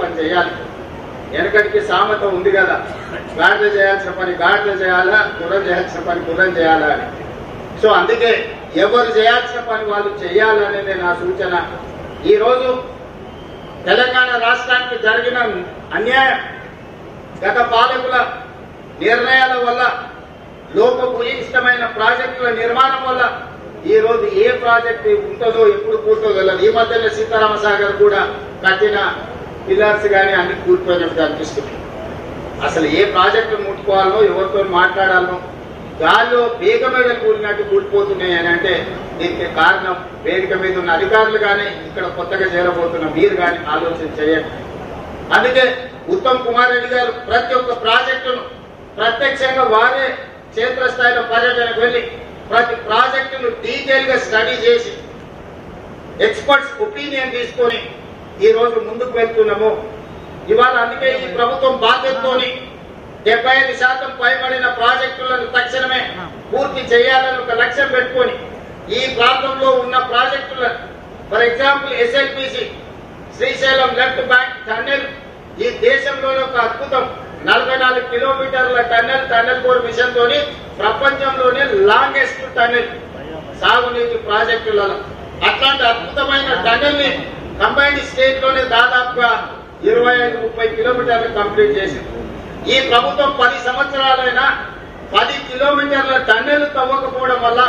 పని చేయాలి. వెనకటికి సామెత ఉంది కదా. గాడిద చేయాల్సిన పని గాడిద చేయాలా గుర్రం చేయాల్సిన పని గుర్రం చేయాలా అని. సో అందుకే ఎవరు చేయాల్సిన పని వాళ్ళు చేయాలనేది నా సూచన. ఈరోజు తెలంగాణ రాష్ట్రానికి జరిగిన అన్యాయం గత పాలకుల నిర్ణయాల వల్ల లోపభూయిష్టమైన ప్రాజెక్టుల నిర్మాణం వల్ల ఈ రోజు ఏ ప్రాజెక్ట్ ఉంటుందో ఎప్పుడు పూర్తో తెలియదు ఈ మధ్యలో సీతారామ సాగర్ కూడా కట్టిన పిల్లర్స్ కానీ అన్ని కూలిపోయినట్టు అనిపిస్తుంది అసలు ఏ ప్రాజెక్టు ముట్టుకోవాలనో ఎవరితో మాట్లాడాలో గాల్లో వేగ మీద కూలినట్టు కూలిపోతున్నాయి అని అంటే దీనికి కారణం వేదిక మీద ఉన్న అధికారులు కానీ ఇక్కడ కొత్తగా చేరబోతున్న మీరు కానీ ఆలోచన చేయండి. అందుకే ఉత్తమ్ కుమార్ రెడ్డి గారు ప్రతి ఒక్క ప్రాజెక్టును ప్రత్యక్షంగా వారే క్షేత్రస్థాయిలో పర్యటనకు వెళ్ళి ప్రతి ప్రాజెక్టును డీటెయిల్గా స్టడీ చేసి ఎక్స్పర్ట్స్ ఒపీనియన్ తీసుకొని ఈ రోజు ముందుకు వెళ్తున్నాము. ఇవాళ అందుకే ఈ ప్రభుత్వం బాధ్యతతోని డెబ్బై ఐదు శాతం పైబడిన ప్రాజెక్టులను తక్షణమే పూర్తి చేయాలని ఒక లక్ష్యం పెట్టుకొని ఈ ప్రాంతంలో ఉన్న ప్రాజెక్టులను for example SLBC Srisailam left bank tunnel ఈ దేశంలోనే ఒక అద్భుతం. నలభై నాలుగు కిలోమీటర్ల టన్నెల్ టన్నెల్ కోర్ మిషన్ తోని ప్రపంచంలోనే లాంగెస్ట్ టన్నెల్ సాగునీటి ప్రాజెక్టులలో. అట్లాంటి అద్భుతమైన టన్నెల్ని కంబైన్డ్ స్టేట్లోనే దాదాపుగా ఇరవై ఐదు ముప్పై కిలోమీటర్లు కంప్లీట్ చేసింది ఈ ప్రభుత్వం పది సంవత్సరాలైనా పది కిలోమీటర్ల టన్నెల్ తవ్వకపోవడం వల్ల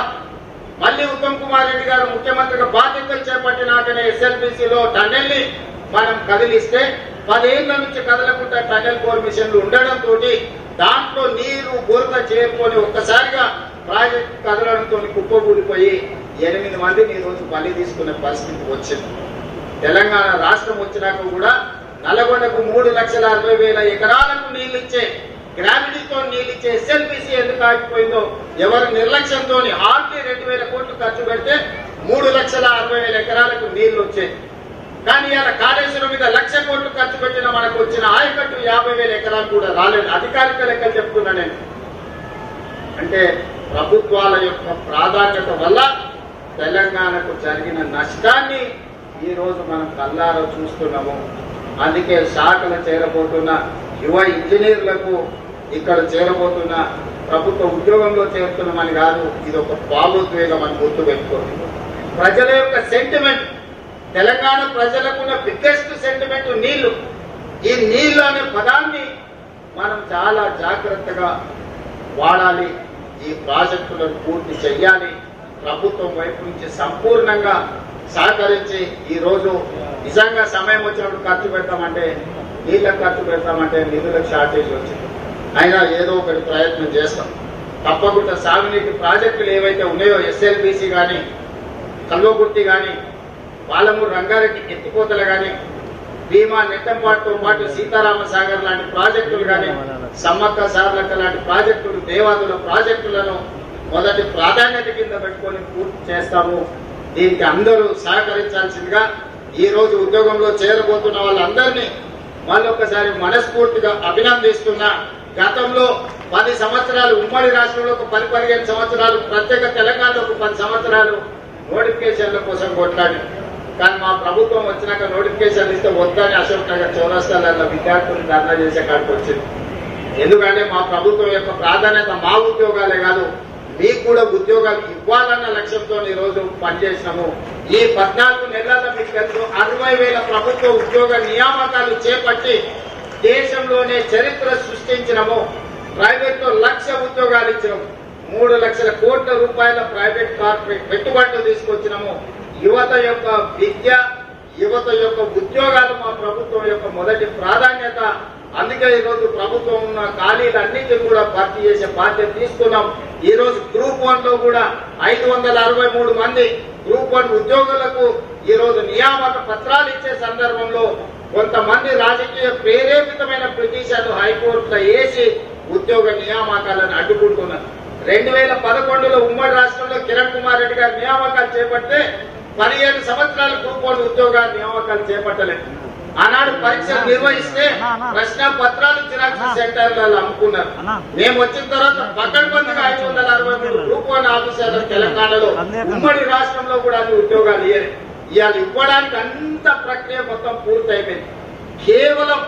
మళ్ళీ ఉత్తమ్ కుమార్ రెడ్డి గారు ముఖ్యమంత్రిగా బాధ్యతలు చేపట్టినాకనే ఎస్ఎల్బిసిలో టన్నెల్ని మనం కదిలిస్తే పదేళ్ళ నుంచి కదలకుండా టన్నెల్ బోర్ మిషన్లు ఉండడంతో దాంట్లో నీరు బురద చేరుకొని ఒక్కసారిగా ప్రాజెక్ట్ కదలడంతో కుప్పకూలిపోయి ఎనిమిది మందిని ఈరోజు రోజు బలి తీసుకునే పరిస్థితి వచ్చింది. తెలంగాణ రాష్ట్రం వచ్చినాక కూడా నల్గొండకు మూడు లక్షల అరవై వేల ఎకరాలకు నీళ్ళు ఇచ్చే గ్రావిటీతో నీళ్ళు ఇచ్చే ఎందుకు ఆగిపోయిందో ఎవరి నిర్లక్ష్యంతో హార్టీ రెండు వేల కోట్లు ఖర్చు పెడితే మూడు లక్షల అరవై వేల ఎకరాలకు నీళ్ళు వచ్చాయి. కానీ ఇలా కాళేశ్వరం మీద లక్ష కోట్లు ఖర్చు పెట్టిన మనకు వచ్చిన ఆయకట్టు యాభై వేల ఎకరాలు కూడా రాలేదు. అధికారిక లెక్కలు చెప్తున్నా నేను. అంటే ప్రభుత్వాల యొక్క ప్రాధాన్యత వల్ల తెలంగాణకు జరిగిన నష్టాన్ని ఈరోజు మనం కల్లారా చూస్తున్నాము. అందుకే శాఖలు చేరబోతున్న యువ ఇంజనీర్లకు ఇక్కడ చేరబోతున్న ప్రభుత్వ ఉద్యోగంలో చేరుతున్నామని కాదు ఇది ఒక భావోద్వేగం అని గుర్తు పెట్టుకోండి. ప్రజల యొక్క సెంటిమెంట్ తెలంగాణ ప్రజలకున్న బిగ్గెస్ట్ సెంటిమెంట్ నీళ్ళు ఈ నీళ్ళు అనే పదాన్ని మనం చాలా జాగ్రత్తగా వాడాలి. ఈ ప్రాజెక్టులను పూర్తి చేయాలి ప్రభుత్వం వైపు నుంచి సంపూర్ణంగా సహకరించి ఈ రోజు నిజంగా సమయం వచ్చినప్పుడు ఖర్చు పెడతామంటే నీళ్ళకు ఖర్చు పెడతామంటే నిధులకు షార్టేజ్ వచ్చింది. అయినా ఏదో ఒకటి ప్రయత్నం చేస్తాం. తప్పకుండా సాగునీటి ప్రాజెక్టులు ఏవైతే ఉన్నాయో ఎస్ఎల్బిసి కానీ కల్వకుర్తి కానీ పాలమూరు రంగారెడ్డి ఎత్తిపోతలు కానీ భీమా నెట్టంపాటుతో పాటు సీతారామ సాగర్ లాంటి ప్రాజెక్టులు కానీ సమ్మక్క సారలక్క లాంటి ప్రాజెక్టులు దేవాదుల ప్రాజెక్టులను మొదటి ప్రాధాన్యత కింద పెట్టుకొని పూర్తి చేస్తాము. దీనికి అందరూ సహకరించాల్సిందిగా ఈ రోజు ఉద్యోగంలో చేరబోతున్న వాళ్ళందరినీ మళ్ళొక్కసారి మనస్ఫూర్తిగా అభినందిస్తున్నా. గతంలో పది సంవత్సరాలు ఉమ్మడి రాష్ట్రంలో ఒక పది పదిహేను సంవత్సరాలు ప్రత్యేక తెలంగాణలో ఒక పది సంవత్సరాలు నోటిఫికేషన్ల కోసం కొట్లాడి. కానీ మా ప్రభుత్వం వచ్చినాక నోటిఫికేషన్ ఇస్తే వద్దని అశోక్ నగర్ చౌరస్తాలలో విద్యార్థులు ధర్నా చేసే కాడికి వచ్చింది. ఎందుకంటే మా ప్రభుత్వం యొక్క ప్రాధాన్యత మా ఉద్యోగాలే కాదు మీకు కూడా ఉద్యోగాలు ఇవ్వాలన్న లక్ష్యంతో ఈ రోజు పనిచేసినాము ఈ పద్నాలుగు నెలల మీకు తెలుసు అరవై వేల ప్రభుత్వ ఉద్యోగ నియామకాలు చేపట్టి దేశంలోనే చరిత్ర సృష్టించినము. ప్రైవేట్లో లక్ష ఉద్యోగాలు ఇచ్చినాము. మూడు లక్షల కోట్ల రూపాయల ప్రైవేట్ కార్పొరేట్ పెట్టుబడులు తీసుకొచ్చినాము. యువత యొక్క విద్య యువత యొక్క ఉద్యోగాలు మా ప్రభుత్వం యొక్క మొదటి ప్రాధాన్యత. అందుకే ఈ రోజు ప్రభుత్వం ఉన్న ఖాళీలన్నింటినీ కూడా భర్తీ చేసే బాధ్యత తీసుకున్నాం. ఈ రోజు గ్రూప్ వన్లో కూడా ఐదు వందల అరవై మూడు మంది గ్రూప్ వన్ ఉద్యోగులకు ఈ రోజు నియామక పత్రాలు ఇచ్చే సందర్భంలో కొంతమంది రాజకీయ ప్రేరేపితమైన పిటిషన్లు హైకోర్టులో వేసి ఉద్యోగ నియామకాలను అడ్డుకుంటున్నారు. రెండు వేల పదకొండులో ఉమ్మడి రాష్ట్రంలో కిరణ్ కుమార్ రెడ్డి గారు నియామకాలు చేపడితే పదిహేను సంవత్సరాలు గ్రూప్ వన్ ఉద్యోగాలు నియామకాలు చేపట్టలేదు ఆనాడు పరీక్షలు నిర్వహిస్తే ప్రశ్న పత్రాలు జిరాక్స్ సెంటర్లలో అమ్ముకున్నారు. మేము వచ్చిన తర్వాత పక్కడబందిగా ఐదు వందల అరవై మూడు గ్రూప్ వన్ ఆఫీసర్లు తెలంగాణలో ఉమ్మడి రాష్ట్రంలో కూడా అన్ని ఉద్యోగాలు ఇయ్యాలి. ఇవాళ ఇవ్వడానికి అంత ప్రక్రియ మొత్తం పూర్తి అయిపోయింది కేవలం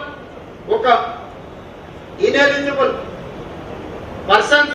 ఒక ఇనెలిజిబుల్ పర్సన్